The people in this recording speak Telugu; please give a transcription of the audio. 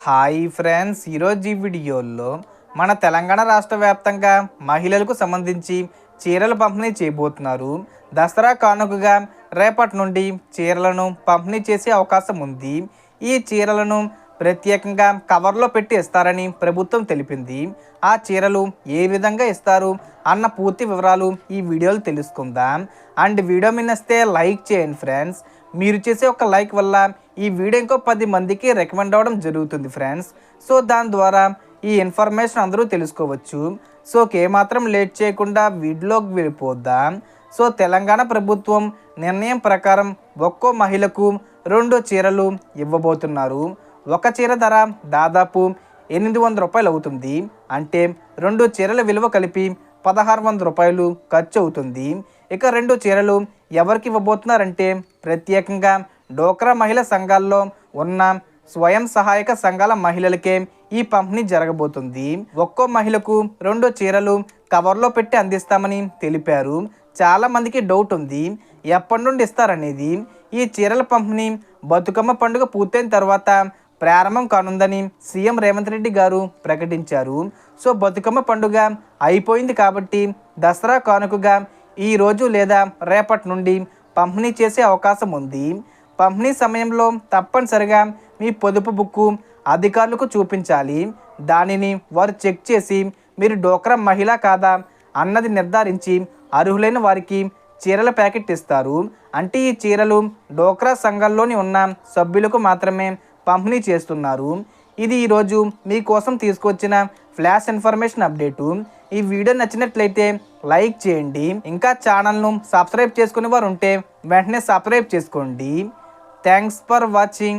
హాయ్ ఫ్రెండ్స్ ఈరోజు ఈ వీడియోలో మన తెలంగాణ రాష్ట్ర వ్యాప్తంగా మహిళలకు సంబంధించి చీరలు పంపిణీ చేయబోతున్నారు. దసరా కానుకగా రేపటి నుండి చీరలను పంపిణీ చేసే అవకాశం ఉంది. ఈ చీరలను ప్రత్యేకంగా కవర్లో పెట్టి ఇస్తారని ప్రభుత్వం తెలిపింది. ఆ చీరలు ఏ విధంగా ఇస్తారు అన్న పూర్తి వివరాలు ఈ వీడియోలో తెలుసుకుందాం. అండ్ వీడియో మిన్నస్తే లైక్ చేయండి ఫ్రెండ్స్. మీరు చేసే ఒక లైక్ వల్ల ఈ వీడియో ఇంకో పది మందికి రికమెండ్ అవ్వడం జరుగుతుంది ఫ్రెండ్స్ సో దాని ద్వారా ఈ ఇన్ఫర్మేషన్ అందరూ తెలుసుకోవచ్చు. సో మాత్రం లేట్ చేయకుండా వీడియోకి వెళ్ళిపోద్దాం సో తెలంగాణ ప్రభుత్వం నిర్ణయం ప్రకారం ఒక్కో మహిళకు రెండు చీరలు ఇవ్వబోతున్నారు. ఒక చీర ధర దాదాపు ఎనిమిది వందల రూపాయలు అవుతుంది. అంటే రెండు చీరల విలువ కలిపి పదహారు వందల రూపాయలు ఖర్చు అవుతుంది. ఇక రెండు చీరలు ఎవరికి ఇవ్వబోతున్నారంటే ప్రత్యేకంగా డోక్రా మహిళ సంఘాల్లో ఉన్న స్వయం సహాయక సంఘాల మహిళలకే ఈ పంపిణీ జరగబోతుంది. ఒక్కో మహిళకు రెండు చీరలు కవర్లో పెట్టి అందిస్తామని తెలిపారు. చాలా మందికి డౌట్ ఉంది. ఎప్పటి నుండి ఇస్తారనేది. ఈ చీరల పంపిణీ బతుకమ్మ పండుగ పూర్తయిన తర్వాత ప్రారంభం కానుందని సీఎం రేవంత్ రెడ్డి గారు ప్రకటించారు. సో బతుకమ్మ పండుగ అయిపోయింది కాబట్టి దసరా కానుకగా ఈ రోజు లేదా రేపటి నుండి పంపిణీ చేసే అవకాశం ఉంది. పంపిణీ సమయంలో తప్పనిసరిగా మీ పొదుపు బుక్కు అధికారులకు చూపించాలి. దానిని వారు చెక్ చేసి మీరు డోక్రా మహిళ కాదా అన్నది నిర్ధారించి అర్హులైన వారికి చీరల ప్యాకెట్ ఇస్తారు. అంటే ఈ చీరలు డోక్రా సంఘాల్లోని ఉన్న సభ్యులకు మాత్రమే పంపిణీ చేస్తున్నారు. ఇది ఈరోజు మీకోసం తీసుకొచ్చిన ఫ్లాష్ ఇన్ఫర్మేషన్ అప్డేటు. ఈ వీడియో నచ్చినట్లయితే లైక్ చేయండి. ఇంకా ఛానల్ను సబ్స్క్రైబ్ చేసుకునే వారు ఉంటే వెంటనే సబ్స్క్రైబ్ చేసుకోండి. Thanks for watching.